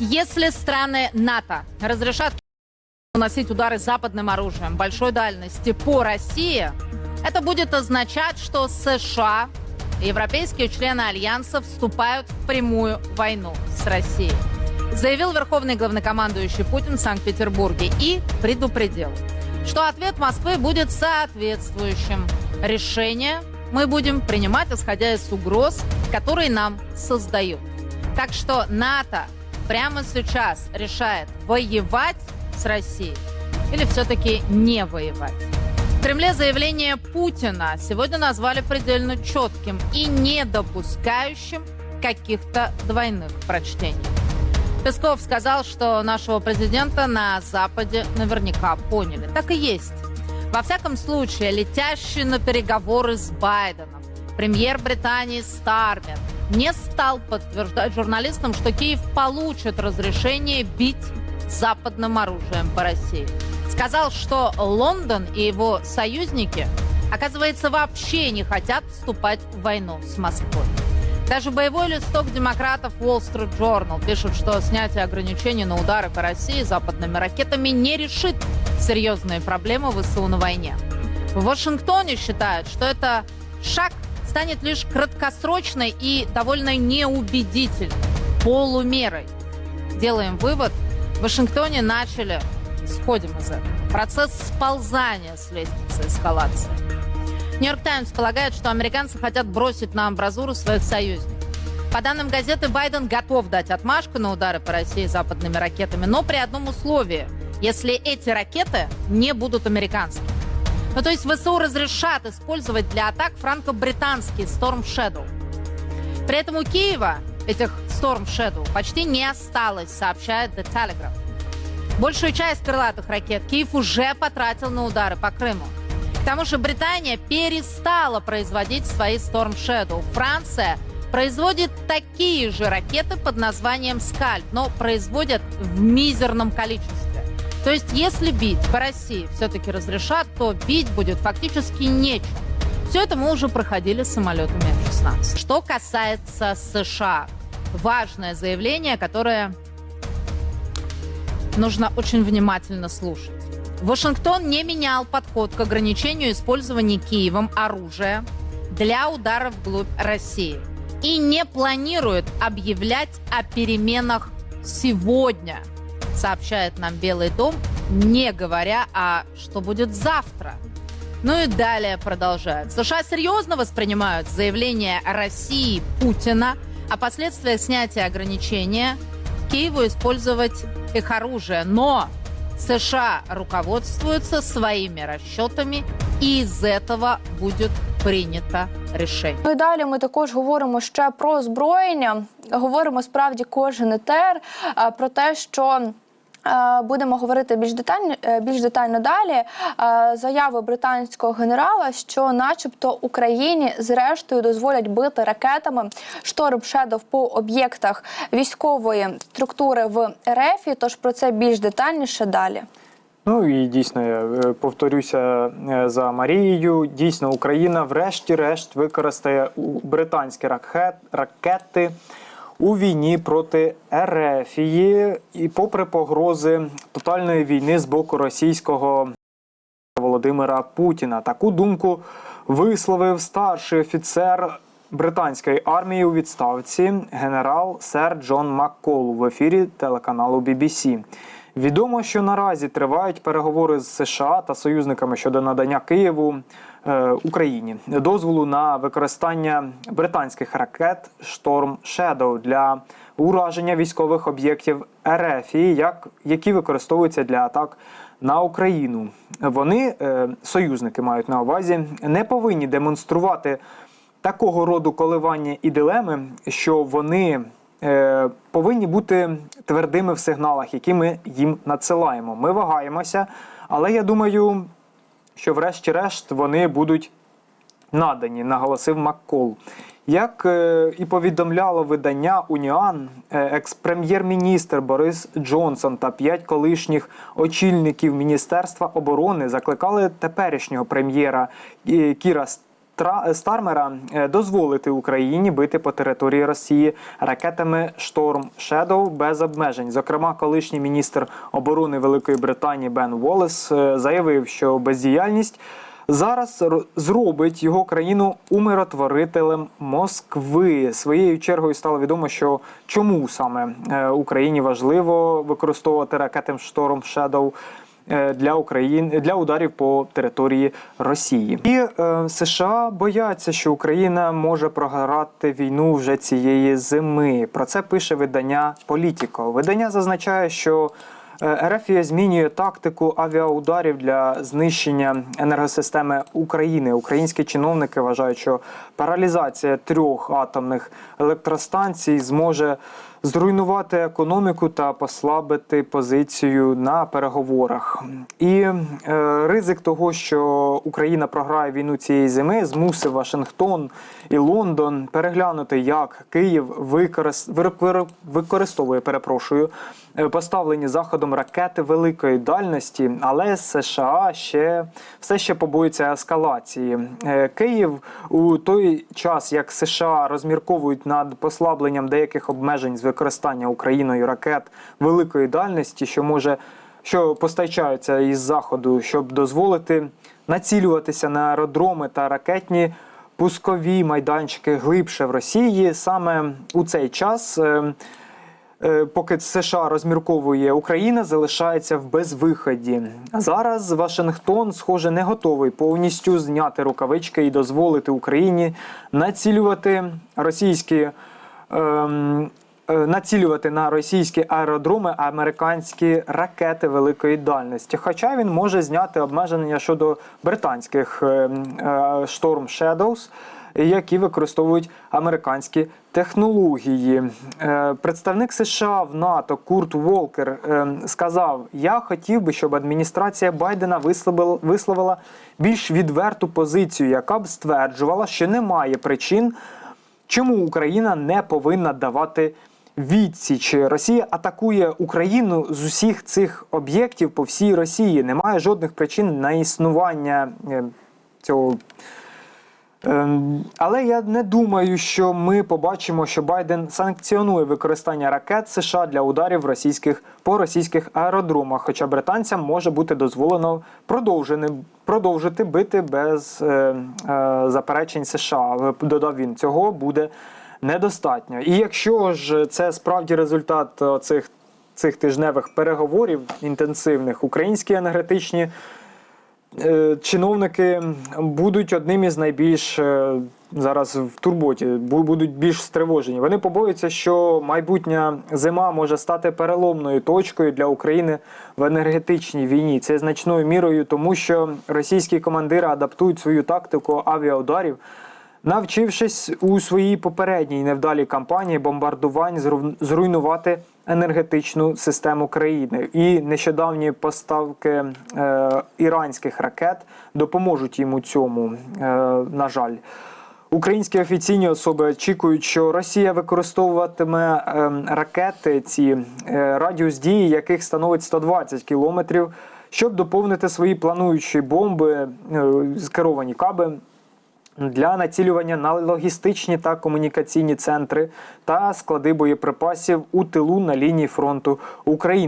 Если страны НАТО разрешат наносить удары западным оружием большой дальности по России, это будет означать, что США и европейские члены Альянса вступают в прямую войну с Россией. Заявил верховный главнокомандующий Путин в Санкт-Петербурге и предупредил, что ответ Москвы будет соответствующим. Решение мы будем принимать, исходя из угроз, которые нам создают. Так что НАТО прямо сейчас решает воевать с Россией или все-таки не воевать. В Кремле заявление Путина сегодня назвали предельно четким и не допускающим каких-то двойных прочтений. Песков сказал, что нашего президента на Западе наверняка поняли. Так и есть. Во всяком случае, летящий на переговоры с Байденом премьер Британии Стармер не стал подтверждать журналистам, что Киев получит разрешение бить западным оружием по России. Сказал, что Лондон и его союзники, оказывается, вообще не хотят вступать в войну с Москвой. Даже боевой листок демократов Wall Street Journal пишет, что снятие ограничений на удары по России западными ракетами не решит серьезные проблемы ВСУ на войне. В Вашингтоне считают, что это шаг станет лишь краткосрочной и довольно неубедительной полумерой. Делаем вывод, в Вашингтоне начали, сходим из этого, процесс сползания с лестницы эскалации. Нью-Йорк Таймс полагает, что американцы хотят бросить на амбразуру своих союзников. По данным газеты, Байден готов дать отмашку на удары по России западными ракетами, но при одном условии, если эти ракеты не будут американскими. Ну, то есть ВСУ разрешат использовать для атак франко-британский Storm Shadow. При этом у Киева этих Storm Shadow почти не осталось, сообщает The Telegraph. Большую часть крылатых ракет Киев уже потратил на удары по Крыму. К тому же Британия перестала производить свои Storm Shadow. Франция производит такие же ракеты под названием Скальп, но производят в мизерном количестве. То есть, если бить по России все-таки разрешат, то бить будет фактически нечем. Все это мы уже проходили с самолетами F-16. Что касается США, важное заявление, которое нужно очень внимательно слушать. Вашингтон не менял подход к ограничению использования Киевом оружия для ударов вглубь России и не планирует объявлять о переменах сегодня, сообщает нам Белый дом, не говоря о что будет завтра. Ну и далее продолжают. США серьезно воспринимают заявление России Путина о последствиях снятия ограничения Киеву использовать их оружие. Но США руководствуются своими расчетами, і з этого будет принято решение. Ну і далі ми також говоримо ще про озброєння. Говоримо справді кожен етер е, про те, що. Е, Будемо говорити більш детально, е, більш детально далі. Е, Заяви британського генерала, що, начебто, Україні зрештою дозволять бити ракетами шторм Шедов по об'єктах військової структури в РФ. Тож про це більш детальніше далі. Ну і дійсно я повторюся за Марією. Дійсно, Україна, врешті-решт, використає британські ракет, ракети у війні проти Ерефії, і попри погрози тотальної війни з боку російського Володимира Путіна. Таку думку висловив старший офіцер британської армії у відставці генерал сер Джон Маккол в ефірі телеканалу BBC. Відомо, що наразі тривають переговори з США та союзниками щодо надання Києву Україні дозволу на використання британських ракет Storm Shadow для ураження військових об'єктів РФ, як, які використовуються для атак на Україну. Вони, е, союзники мають на увазі, не повинні демонструвати такого роду коливання і дилеми, що вони е, повинні бути твердими в сигналах, які ми їм надсилаємо. Ми вагаємося, але я думаю, що врешті-решт вони будуть надані, наголосив Маккол. Як е, і повідомляло видання Уніан, е, екс-прем'єр-міністр Борис Джонсон та п'ять колишніх очільників Міністерства оборони закликали теперішнього прем'єра е, Кіра Стармера е, дозволити Україні бити по території Росії ракетами Шторм Shadow без обмежень. Зокрема, колишній міністр оборони Великої Британії Бен Волес е, заявив, що бездіяльність зараз зробить його країну умиротворителем Москви. Своєю чергою стало відомо, що чому саме е, Україні важливо використовувати ракети Шторм е, для України для ударів по території Росії. І е, США бояться, що Україна може програти війну вже цієї зими. Про це пише видання Політіко. Видання зазначає, що Е, РФ змінює тактику авіаударів для знищення енергосистеми України. Українські чиновники вважають, що паралізація трьох атомних електростанцій зможе зруйнувати економіку та послабити позицію на переговорах. І е, ризик того, що Україна програє війну цієї зими, змусив Вашингтон і Лондон переглянути, як Київ використ... використовує, перепрошую, е, поставлені заходом ракети великої дальності, але США ще все ще побоюється ескалації. Е, Київ у той час, як США розмірковують над послабленням деяких обмежень з використання Україною ракет великої дальності, що може що постачаються із заходу, щоб дозволити націлюватися на аеродроми та ракетні пускові майданчики глибше в Росії. Саме у цей час. е, Е, Поки США розмірковує Україна, залишається в безвиході. Зараз Вашингтон, схоже, не готовий повністю зняти рукавички і дозволити Україні націлювати російські. ем, Націлювати на російські аеродроми американські ракети великої дальності. Хоча він може зняти обмеження щодо британських ем, е, Storm Shadows, які використовують американські технології. Е, Представник США в НАТО Курт Волкер е, сказав: Я хотів би, щоб адміністрація Байдена висловила більш відверту позицію, яка б стверджувала, що немає причин, чому Україна не повинна давати. Відсіч Росія атакує Україну з усіх цих об'єктів по всій Росії. Немає жодних причин на існування е, цього Ем, Але я не думаю, що ми побачимо, що Байден санкціонує використання ракет США для ударів російських по російських аеродромах. Хоча британцям може бути дозволено продовжити, бити без е, е, заперечень США. Додав він, цього буде недостатньо. І якщо ж це справді результат е, цих цих тижневих переговорів інтенсивних, українські енергетичні е, чиновники будуть одним із найбільш е, зараз в турботі, бу- будуть більш стривожені. Вони побоюються, що майбутня зима може стати переломною точкою для України в енергетичній війні. Це значною мірою, тому що російські командири адаптують свою тактику авіаударів. Навчившись у своїй попередній невдалій кампанії бомбардувань зруйнувати енергетичну систему країни, і нещодавні поставки е, іранських ракет допоможуть їм у цьому. Е, на жаль, українські офіційні особи очікують, що Росія використовуватиме е, ракети, ці е, радіус дії, яких становить 120 кілометрів, щоб доповнити свої плануючі бомби, е, скеровані каби для націлювання на логістичні та комунікаційні центри та склади боєприпасів у тилу на лінії фронту України.